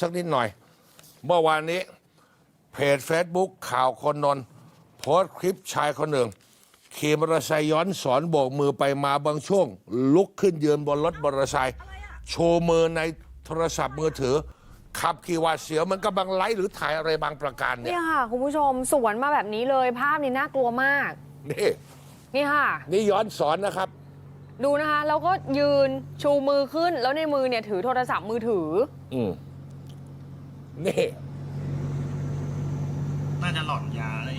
สักนิดหน่อย เมื่อวานนี้ เพจ Facebook ข่าวคนนนท์โพสต์คลิปชายคนหนึ่ง ขี่มอเตอร์ไซค์ย้อนสอนโบกมือไปมาบางช่วง ลุกขึ้นยืนบนรถมอเตอร์ไซค์โชว์มือในโทรศัพท์มือถือ ขับขี่หวาดเสียวเหมันกำลังไลฟ์หรือถ่ายอะไรบางประการเนี่ยเนี่ยค่ะคุณผู้ชมสวนมาแบบนี้เลยภาพนี้น่ากลัวมาก นี่นี่ค่ะ นี่ย้อนสอนนะครับ ดูนะคะ แล้วก็ยืนชูมือขึ้นแล้วในมือเนี่ยถือโทรศัพท์มือถือ อืม นี่น่าจะหลอนยาเลย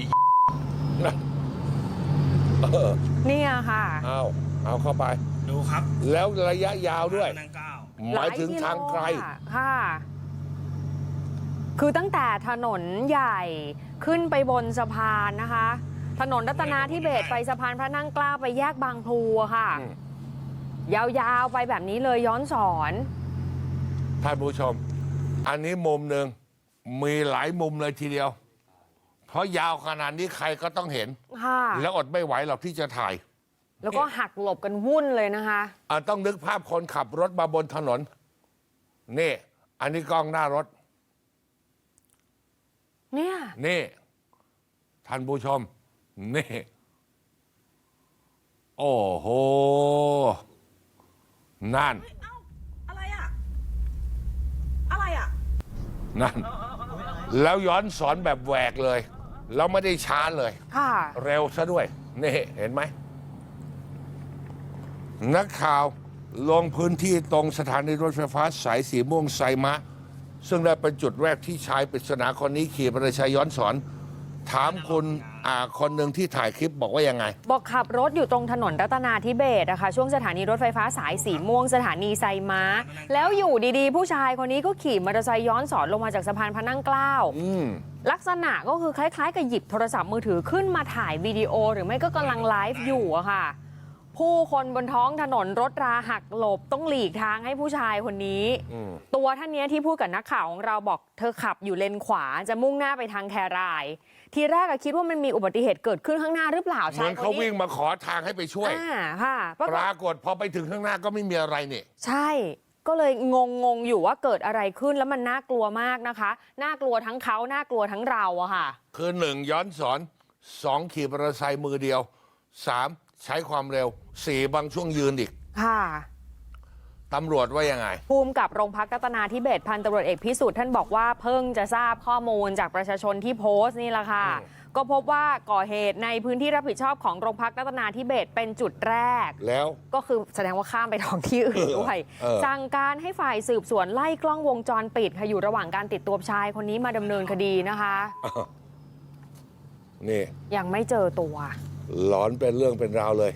เออเนี่ยค่ะ เอาเอาเข้าไป ดูครับแล้วระยะยาวด้วยนังเก้าหมายถึงทางไกลหยกิโอะค่ะ คือตั้งแต่ถนนใหญ่ขึ้นไปบนสะพานนะคะ ถนนรัตนาธิเบศรไปสะพานพระนั่งเกล้าไปแยกบางพลูอะค่ะ อืม ยาวๆไปแบบนี้เลยย้อนสอน ท่านผู้ชม อันนี้มุมหนึ่ง มีหลายมุมเลยทีเดียว เพราะยาวขนาดนี้ใครก็ต้องเห็น ค่ะ แล้วอดไม่ไหวหรอกที่จะถ่ายแล้วก็หักหลบกันวุ่นเลยนะคะ อะต้องนึกภาพคนขับรถมาบนถนน นี่ อันนี้กล้องหน้ารถ เนี่ย นี่ ท่านผู้ชม นี่ โอ้โห นั่น เอ้าอะไรอะ อะไรอะ นั่น แล้วย้อนสอนแบบแหวกเลย แล้วไม่ได้ช้าเลย ค่ะ เร็วซะด้วย นี่เห็นไหม นักข่าวลงพื้นที่ตรงสถานีรถไฟฟ้าสายสีม่วงไซมะ ซึ่งได้เป็นจุดแรกที่ชายปริศนาคนนี้ขี่มอเตอร์ไซค์ย้อนสอน ถามคุณอ่าคนหนึ่งที่ถ่ายคลิปบอกว่ายังไง บอกขับรถอยู่ตรงถนนรัตนาธิเบศรนะคะช่วงสถานีรถไฟฟ้าสายสีม่วงสถานีไซม้า แล้วอยู่ดีๆ ผู้ชายคนนี้ก็ขี่มอเตอร์ไซค์ย้อนสอนลงมาจากสะพานพระนั่งเกล้า อืม ลักษณะก็คือคล้ายๆกับหยิบโทรศัพท์มือถือขึ้นมาถ่ายวิดีโอหรือไม่ก็กำลังไลฟ์อยู่อะค่ะ ผู้คนบนท้องถนนรถราหักหลบต้องหลีกทางให้ผู้ชายคนนี้ อืม ตัวท่านเนี้ยที่พูดกับนักข่าวของเราบอกเธอขับอยู่เลนขวาจะมุ่งหน้าไปทางแคราย ทีแรกอะคิดว่ามันมีอุบัติเหตุเกิดขึ้นข้างหน้าหรือเปล่าเหมือนเขาชยคนนี้วิ่งมาขอทางให้ไปช่วย อ่าค่ะปรากปฏ รากฏพอไปถึงข้างหน้าก็ไม่มีอะไรนี่ ใช่ ก็เลยงงงๆอยู่ว่าเกิดอะไรขึ้นแล้วมันน่ากลัวมากนะคะ น่ากลัวทั้งเขาน่ากลัวทั้งเราอะค่ะ คือหนึ่งย้อนสอนสองขี่มอเตอร์ไซค์มือเดียวสาม ใช้ความเร็วสี่บางช่วงยืนอีกค่ะ ตำรวจว่ายังไง ภูมิกับโรงพักรัตนาธิเบศรพันตำรวจเอกพิสุทธิ์ท่านบอกว่าเพิ่งจะทราบข้อมูลจากประชาชนที่โพสต์นี่แหละค่ะ อืม ก็พบว่าก่อเหตุในพื้นที่รับผิดชอบของโรงพักรัตนาธิเบศรเป็นจุดแรก แล้ว ก็คือแสดงว่าข้ามไปท้องที่อื่นด้วย เออ สั่งการให้ฝ่ายสืบสวนไล่กล้องวงจรปิดค่ะอยู่ระหว่างการติดตัวชายคนนี้มาดำเนินคดีนะคะ นี่ ยังไม่เจอตัว หลอนเป็นเรื่องเป็นราวเลย